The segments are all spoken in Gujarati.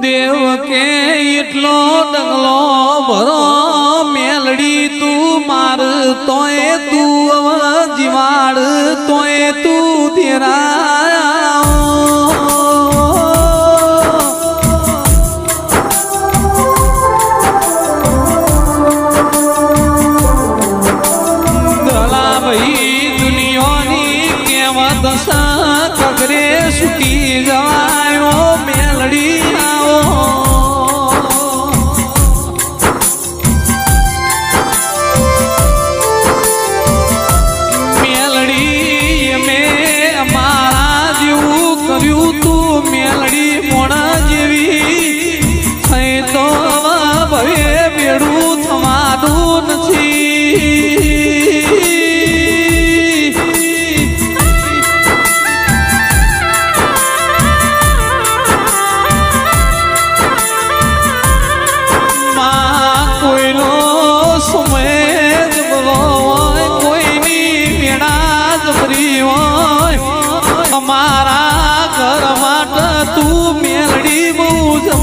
દેવ કે એટલો ડગલો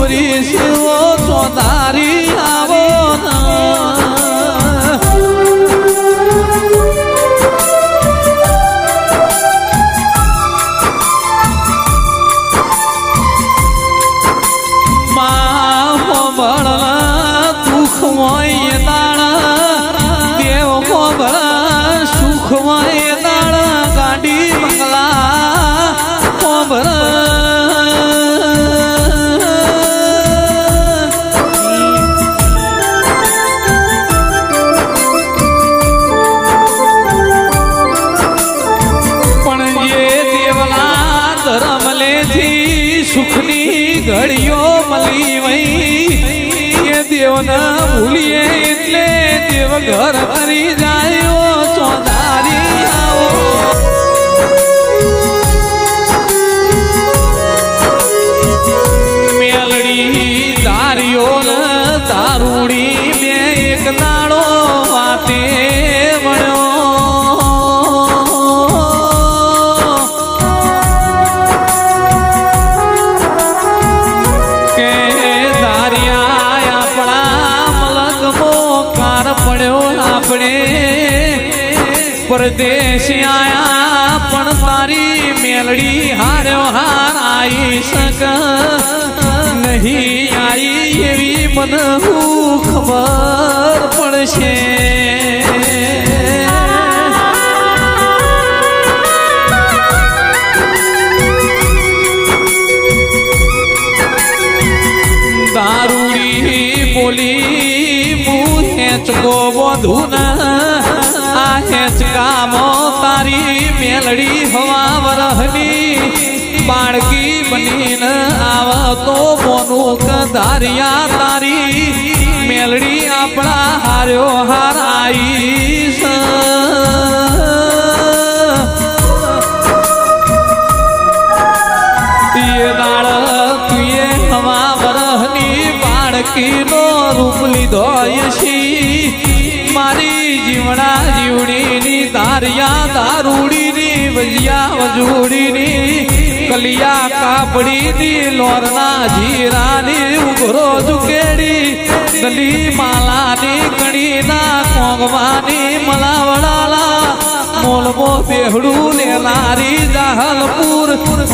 જબરી શિવો ચોધારી એ ભૂલીએ એટલે દેવ ઘર ભરી જાય પરદેશી આયા, પણ તારી મેલડી હાર્યો હાર આઈ શક. નહીં આઈ એવી મને હું ખબર પડશે. દારૂડી બોલી, હું હેચકો વધુ આ હેચકામો તારી મેલડી હવા વરહની. બાળકી બનીને આવ તો મોનું કધારિયા તારી. મેલડી આપણા હાર્યો હારાઈ બાળકીનો રૂપ લીધો યશી મારી જીવડા જીવડીની તારિયા દારૂડીની વજિયા વજુડીની, કલિયા કાપડીની, લોરના જીરાની, ઉઘરો ઝુકેડી ગલી માલાની કણીના કોંગવાની મલાવડાલા મોલમો બેહડું ને લારી જહલપુર,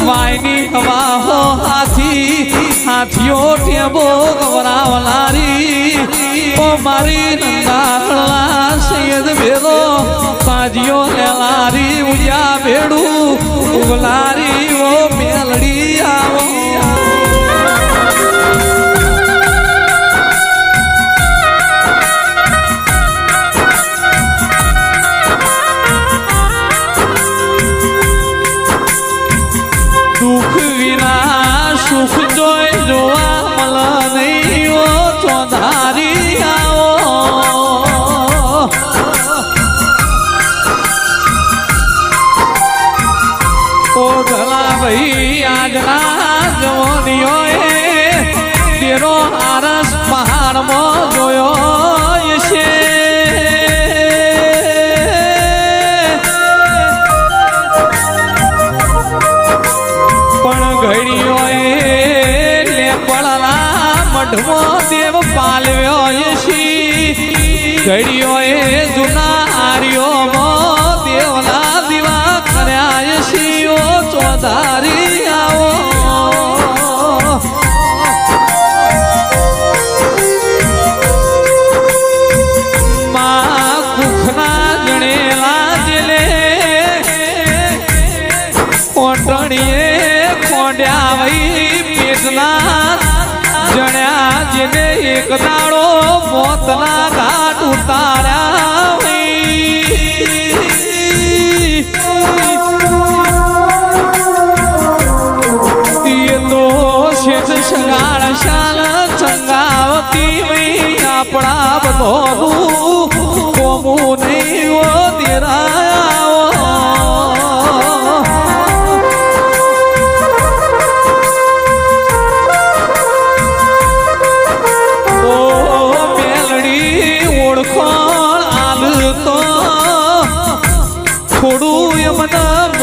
વાયની હવા હો હાથી, હાથીઓ ટેબો ગવરાવનારી ઓ મારી નંદાળા સૈયદ ભેરો ને લારી ઉજા ભેડું ઉગલારી. ભાઈ આજના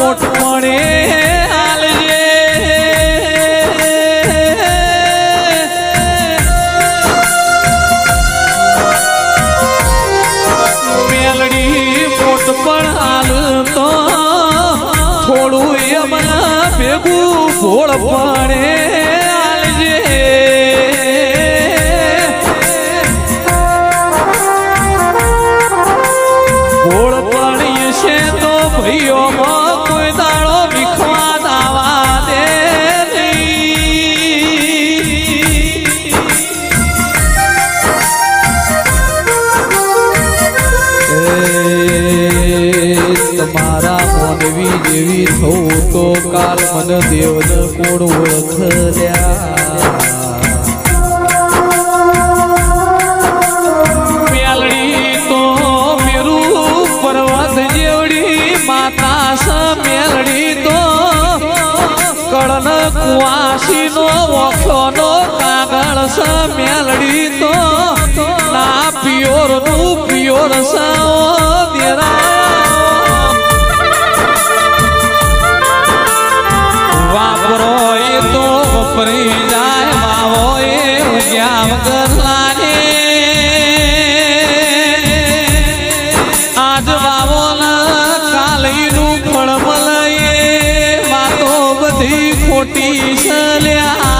મોટપણે હાલજે મેલડી મોટપણ હાલ તો થોડું એ મને ભેગું ભોળપણે કાગળ ન કુવાસી નો વખો નો કાગળ સમેલડી તો. ના પિયોરનું પિયોર સાઓ દેરા. 我的善良。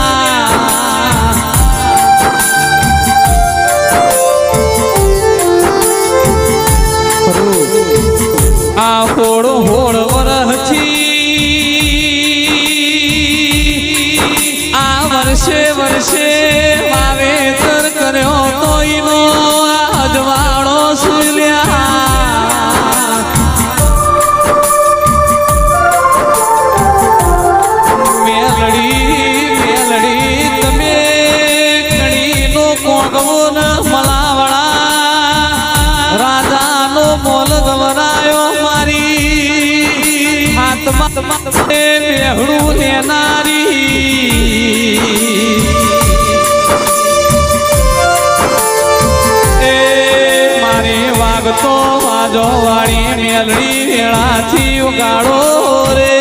ભોગવું મલાવડા. રાજાનો મોલ ગવરાયો મારી. હાથમાં ને નારી તો વાજો વાળી મેલડી વેળાથી ઉગાડો રે.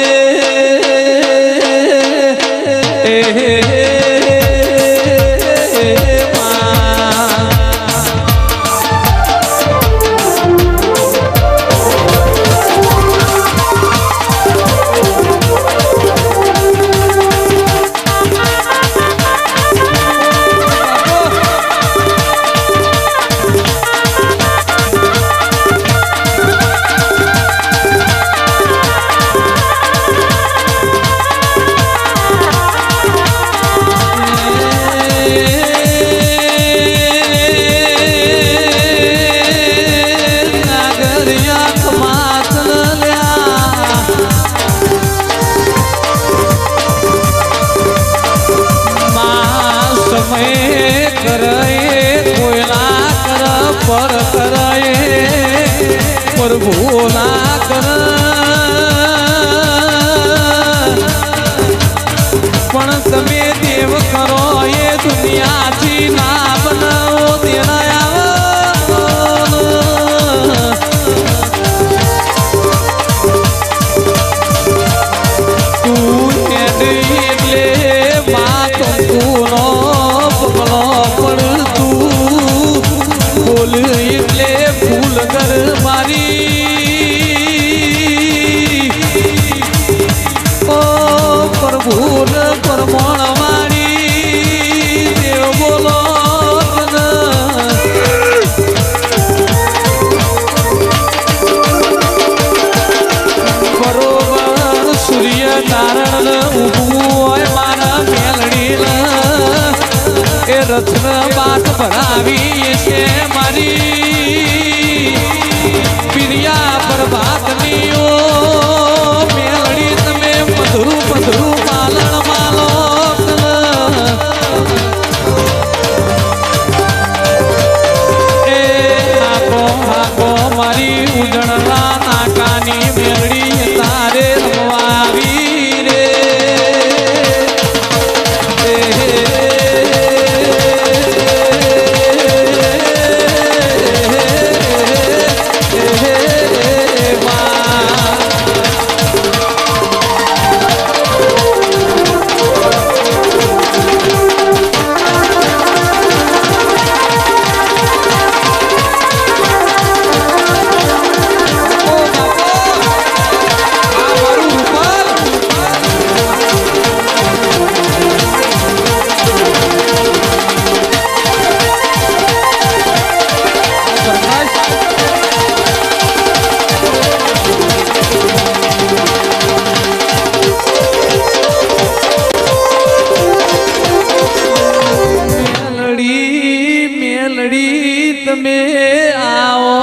ભરાવી છે તમે આવો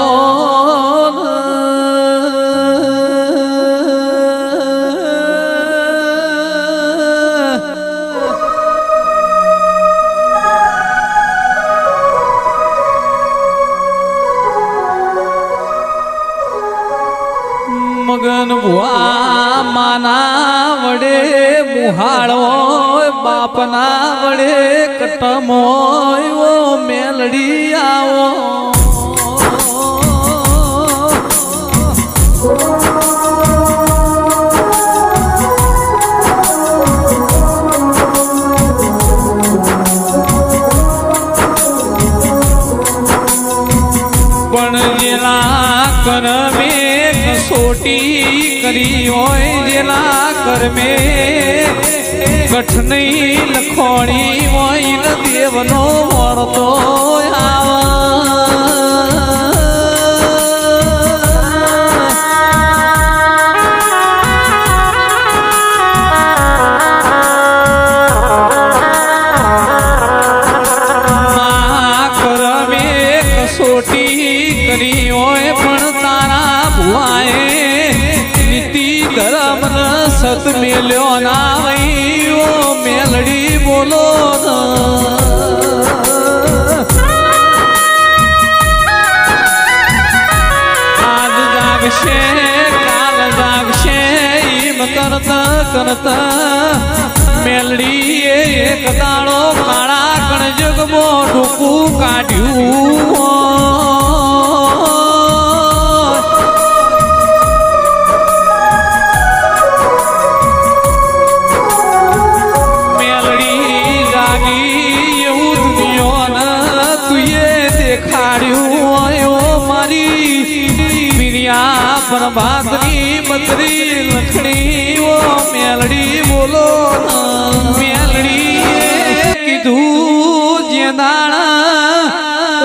મગન ભુઆ માના વડે મુહાળો બાપના વડે કટમો ઓ મેલડી આવો પણ જેલા કરમે સોટી કરી હોય જેલા કરમે ગઠ નહીં લખોણી હોય ને દેવનો વળતો મા જાગશે કાલ આવશે એમ કરતા કરતા. મેલડી એક દાડો કાળા કણજગમો ડૂકું કાઢ્યું પ્રભાતની બત્રી લખણી ઓ મેલડી બોલો મેલડી કીધું જે દાણા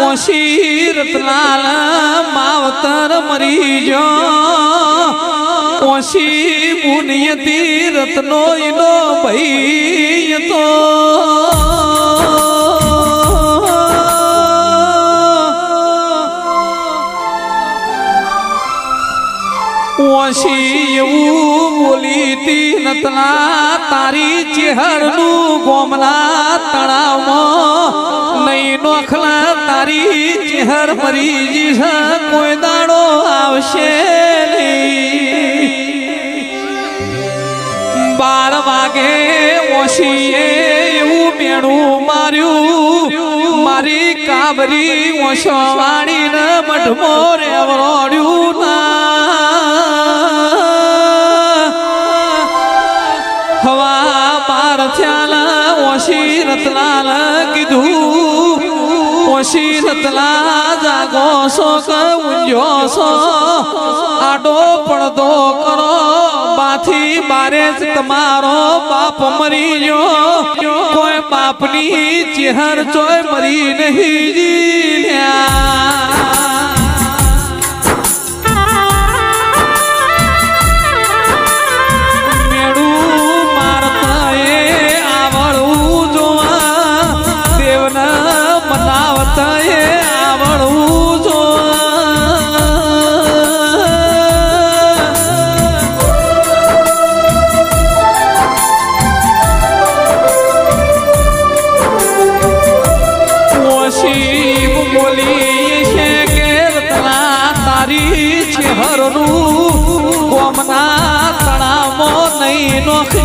ઓશી રતલાલ માવતર મરી જો ઓશી મુનિયતી રત્નો ઇનો ભઈ તો ઓશી એવું બોલી તી નતના તારી ચેહરનું ગોમના તણાવમાં નહીં નોખલા, તારી ચેહર મરી જીશ કોઈ દાડો આવશે બાર વાગે ઓશીએ એવું મેણું માર્યું, મારી કાબરી ઓશો વાળીને મઢમો રેવરોડ્યું ના. રતલાલ કીધું, ઓશી રતલા જાગો સો કે છો? આડો પડદો કરો, બાથી બારે જ તમારો બાપ મરી ગયો કોઈ બાપની ચેહર ચોય મરી નહીં જીલ્યા મારી નોખી